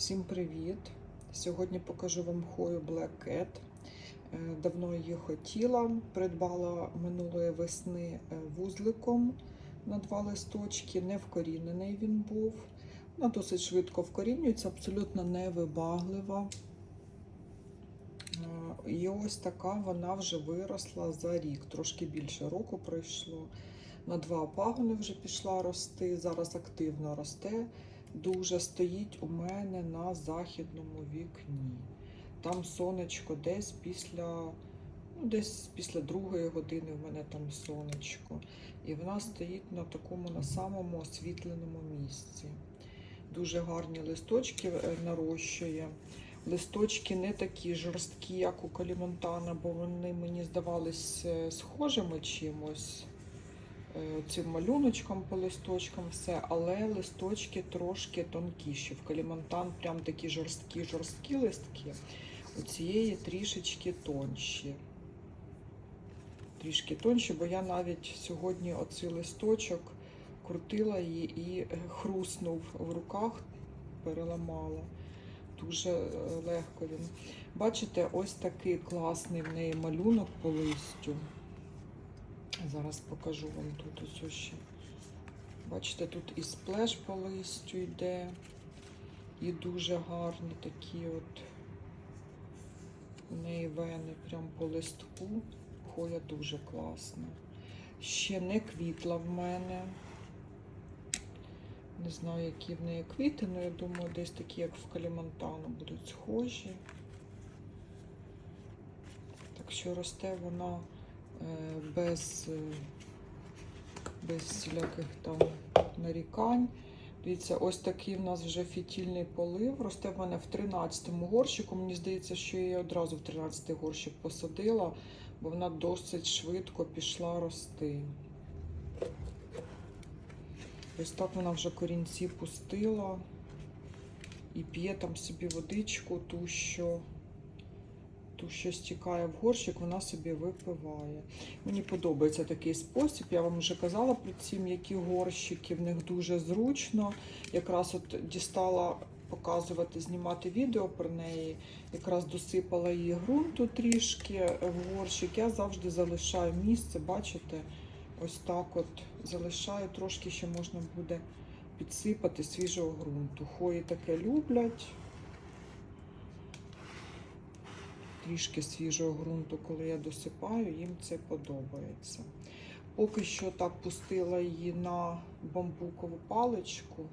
Всім привіт! Сьогодні покажу вам хою Black Cat. Е, Давно її хотіла. Придбала минулої весни е, вузликом на два листочки. Не вкорінений він був. Вона досить швидко вкорінюється, абсолютно невибаглива. Е, І ось така вона вже виросла за рік. Трошки більше року пройшло. На два пагони вже пішла рости. Зараз активно росте дуже стоїть у мене на західному вікні. Там сонечко десь після, ну, десь після другої години в мене там сонечко. І вона стоїть на такому на самому освітленому місці. Дуже гарні листочки е, нарощує. Листочки не такі жорсткі, як у Калімонтана, бо вони мені здавались е, схожими чимось цим малюночком по листочкам все, але листочки трошки тонкіші. В Калімантан прям такі жорсткі, жорсткі листки. У цієї трішечки тонші. Трішки тонші, бо я навіть сьогодні оцей листочок крутила її і е, хруснув в руках, переламала. Дуже е, легко він. Бачите, ось такий класний в неї малюнок по листю. Зараз покажу вам тут ось ще. Бачите, тут і сплеш по листю йде, і дуже гарні такі от в неї вени прям по листку. Хоя дуже класна. Ще не квітла в мене. Не знаю, які в неї квіти, але я думаю, десь такі, як в Калімантану, будуть схожі. Так що росте вона без, е, без всіляких там нарікань. Дивіться, ось такий в нас вже фітільний полив. Росте в мене в 13-му горщику. Мені здається, що я її одразу в 13-й горщик посадила, бо вона досить швидко пішла рости. Ось так вона вже корінці пустила і п'є там собі водичку, ту, що ту, що стікає в горщик, вона собі випиває. Мені подобається такий спосіб. Я вам вже казала про ці м'які горщики, в них дуже зручно. Якраз от дістала показувати, знімати відео про неї. Якраз досипала її ґрунту трішки в горщик. Я завжди залишаю місце, бачите? Ось так от залишаю, трошки ще можна буде підсипати свіжого ґрунту. Хої таке люблять. Трішки свіжого ґрунту, коли я досипаю, їм це подобається. Поки що так пустила її на бамбукову паличку.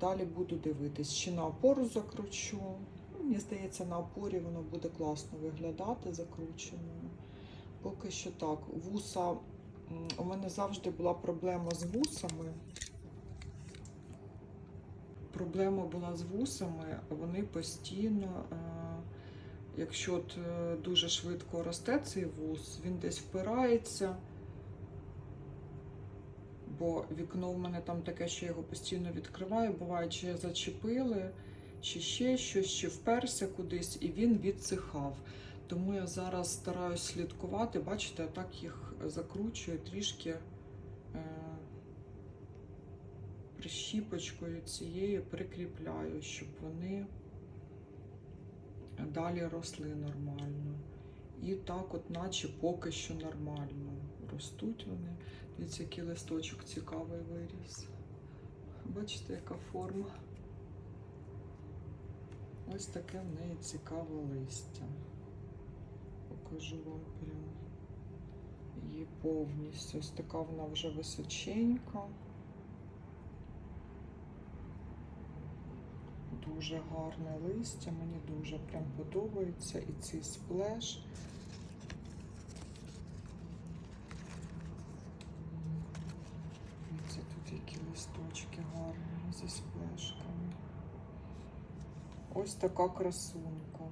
Далі буду дивитись, чи на опору закручу. Ну, Мені здається, на опорі воно буде класно виглядати закрученою. Поки що так. Вуса У мене завжди була проблема з вусами. Проблема була з вусами, вони постійно, е, якщо от е, дуже швидко росте цей вус, він десь впирається, бо вікно в мене там таке, що я його постійно відкриваю. Буває, чи зачепили, чи ще щось, чи вперся кудись, і він відсихав. Тому я зараз стараюсь слідкувати, бачите, так їх закручую трішки е, прищіпочкою цією прикріпляю, щоб вони далі росли нормально. І так, от, наче поки що нормально ростуть вони. Дивіться, який листочок цікавий виріс. Бачите, яка форма? Ось таке в неї цікаве листя покажу вам прям її повністю. Ось така вона вже височенька. Дуже гарне листя, мені дуже прям подобається і цей сплеш. Дивіться, тут які листочки гарні зі сплешками. Ось така красунька.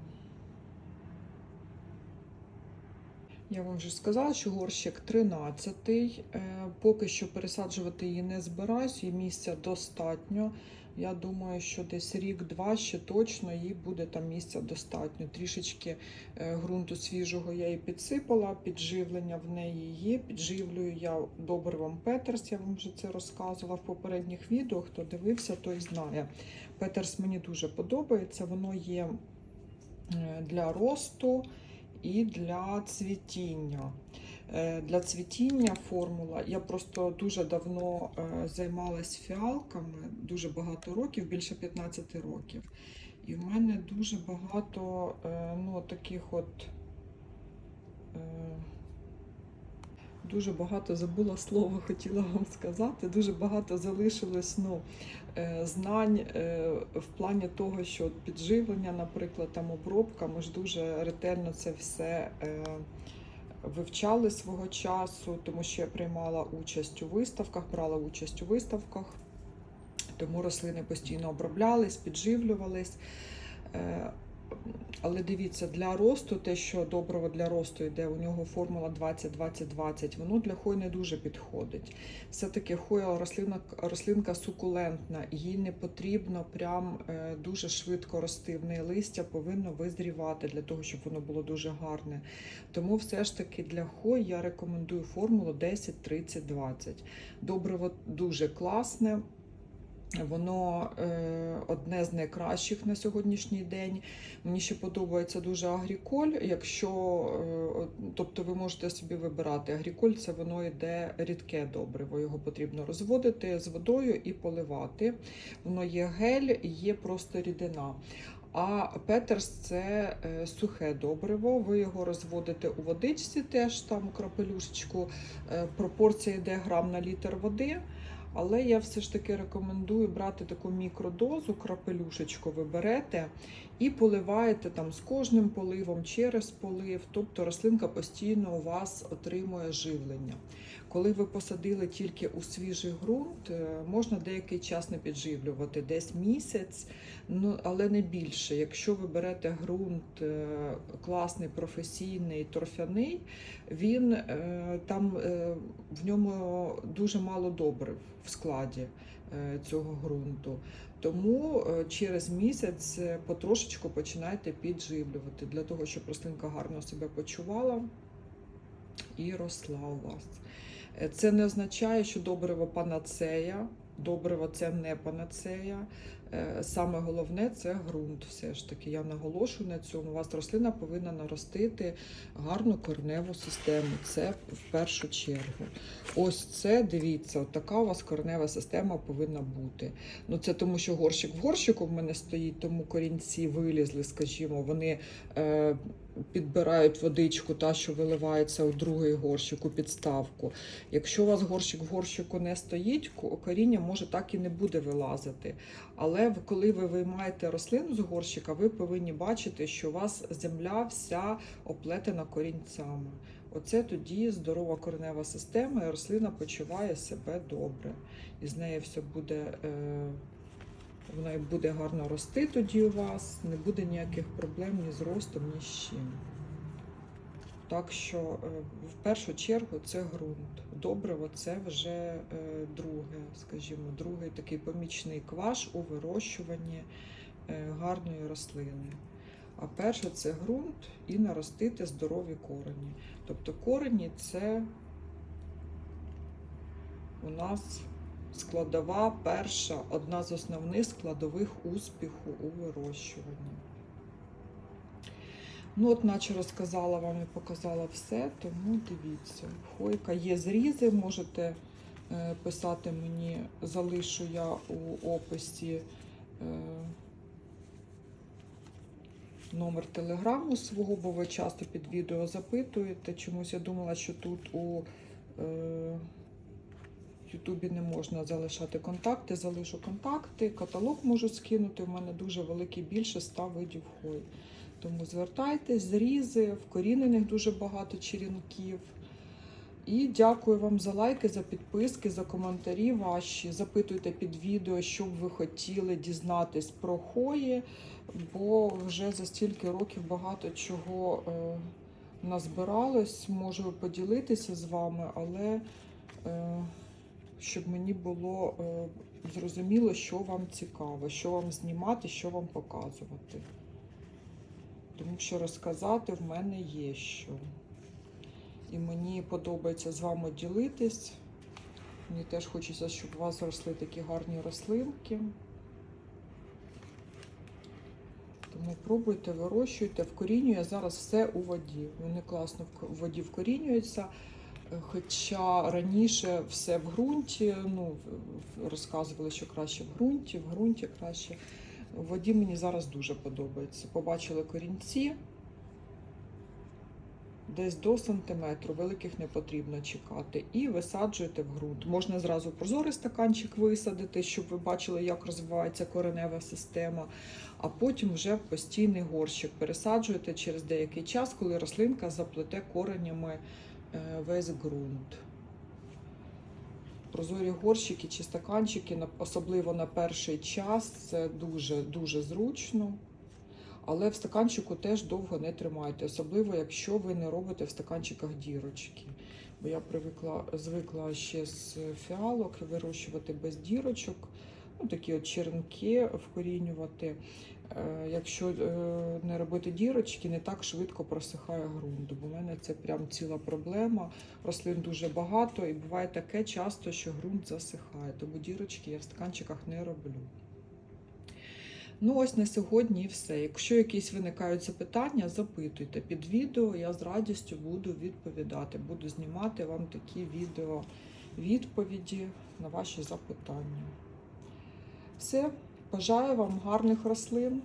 Я вам вже сказала, що горщик 13-й. Е, Поки що пересаджувати її не збираюсь, її місця достатньо. Я думаю, що десь рік-два ще точно їй буде там місця достатньо. Трішечки е, ґрунту свіжого я їй підсипала, підживлення в неї є. Підживлюю я добривом Петерс, я вам вже це розказувала в попередніх відео. Хто дивився, той знає. Петерс мені дуже подобається, воно є е, для росту і для цвітіння. Е, Для цвітіння формула. Я просто дуже давно е, займалась фіалками, дуже багато років, більше 15 років. І в мене дуже багато е, ну, таких от. Дуже багато забула слово, хотіла вам сказати. Дуже багато залишилось ну, е, знань е, в плані того, що підживлення, наприклад, там обробка. Ми ж дуже ретельно це все е, вивчали свого часу, тому що я приймала участь у виставках, брала участь у виставках, тому рослини постійно оброблялись, підживлювались. Але дивіться, для росту, те, що доброго для росту йде, у нього формула 20-20-20, воно для хой не дуже підходить. Все-таки хоя рослина, рослинка сукулентна, їй не потрібно прям е, дуже швидко рости. В неї листя повинно визрівати для того, щоб воно було дуже гарне. Тому все ж таки для хой я рекомендую формулу 10-30-20. Добриво дуже класне. Воно е, одне з найкращих на сьогоднішній день. Мені ще подобається дуже агріколь. Якщо, е, тобто ви можете собі вибирати. Агріколь це воно йде рідке добриво. Його потрібно розводити з водою і поливати. Воно є гель, є просто рідина. А Петерс це е, сухе добриво. Ви його розводите у водичці, теж там крапелюшечку. Пропорція йде грам на літр води. Але я все ж таки рекомендую брати таку мікродозу, крапелюшечку ви берете і поливаєте там з кожним поливом, через полив. Тобто рослинка постійно у вас отримує живлення. Коли ви посадили тільки у свіжий ґрунт, е, можна деякий час не підживлювати, десь місяць, ну але не більше. Якщо ви берете ґрунт е, класний, професійний, торфяний, він е, там в ньому дуже мало добрив в складі е, цього ґрунту. Тому е, через місяць е, потрошечку починайте підживлювати для того, щоб рослинка гарно себе почувала і росла у вас. Це не означає, що добриво панацея. Добриво це не панацея. Е, Саме головне це ґрунт. Все ж таки. Я наголошую на цьому. У вас рослина повинна наростити гарну корневу систему. Це в першу чергу. Ось це, дивіться, така у вас корнева система повинна бути. Ну це тому, що горщик в горщику в мене стоїть, тому корінці вилізли, скажімо, вони е, підбирають водичку, та, що виливається у другий горщик, у підставку. Якщо у вас горщик в горщику не стоїть, коріння може так і не буде вилазити. Але коли ви виймаєте рослину з горщика, ви повинні бачити, що у вас земля вся оплетена корінцями. Оце тоді здорова коренева система, і рослина почуває себе добре. І з нею все буде, е, вона буде гарно рости тоді у вас, не буде ніяких проблем ні з ростом, ні з чим. Так що е, в першу чергу це ґрунт. Добриво це вже е, друге, скажімо, другий такий помічний кваш у вирощуванні е, гарної рослини. А перше це ґрунт і наростити здорові корені. Тобто корені це у нас складова перша, одна з основних складових успіху у вирощуванні. Ну, от, наче розказала вам і показала все, тому дивіться. Хойка є зрізи, можете е, писати мені, залишу я у описі е, номер телеграму свого, бо ви часто під відео запитуєте. Чомусь я думала, що тут у Ютубі не можна залишати контакти. Залишу контакти, каталог можу скинути. У мене дуже великий, більше 100 видів хой. Тому звертайтесь, зрізи, вкорінених дуже багато черенків. І дякую вам за лайки, за підписки, за коментарі ваші. Запитуйте під відео, що б ви хотіли дізнатись про хої, бо вже за стільки років багато чого е, назбиралось. Можу поділитися з вами, але е, щоб мені було е, зрозуміло, що вам цікаво, що вам знімати, що вам показувати. Тому що розказати в мене є що. І мені подобається з вами ділитись. Мені теж хочеться, щоб у вас росли такі гарні рослинки. Тому пробуйте, вирощуйте. Вкорінює зараз все у воді. Вони класно в в воді вкорінюються. Хоча раніше все в ґрунті, ну, розказували, що краще в ґрунті, в ґрунті краще. В воді мені зараз дуже подобається. Побачили корінці. Десь до сантиметру, великих не потрібно чекати. І висаджуєте в ґрунт. Можна зразу прозорий стаканчик висадити, щоб ви бачили, як розвивається коренева система, а потім вже постійний горщик пересаджуєте через деякий час, коли рослинка заплете коренями весь ґрунт. Прозорі горщики чи стаканчики, особливо на перший час, це дуже дуже зручно. Але в стаканчику теж довго не тримайте, особливо якщо ви не робите в стаканчиках дірочки. Бо я привикла, звикла ще з фіалок вирощувати без дірочок, ну такі от черенки вкорінювати. Е, Якщо е, не робити дірочки, не так швидко просихає ґрунт. Бо в мене це прям ціла проблема. Рослин дуже багато, і буває таке часто, що ґрунт засихає. Тому дірочки я в стаканчиках не роблю. Ну, ось на сьогодні і все. Якщо якісь виникають запитання, запитуйте під відео. Я з радістю буду відповідати. Буду знімати вам такі відео відповіді на ваші запитання. Все, бажаю вам гарних рослин,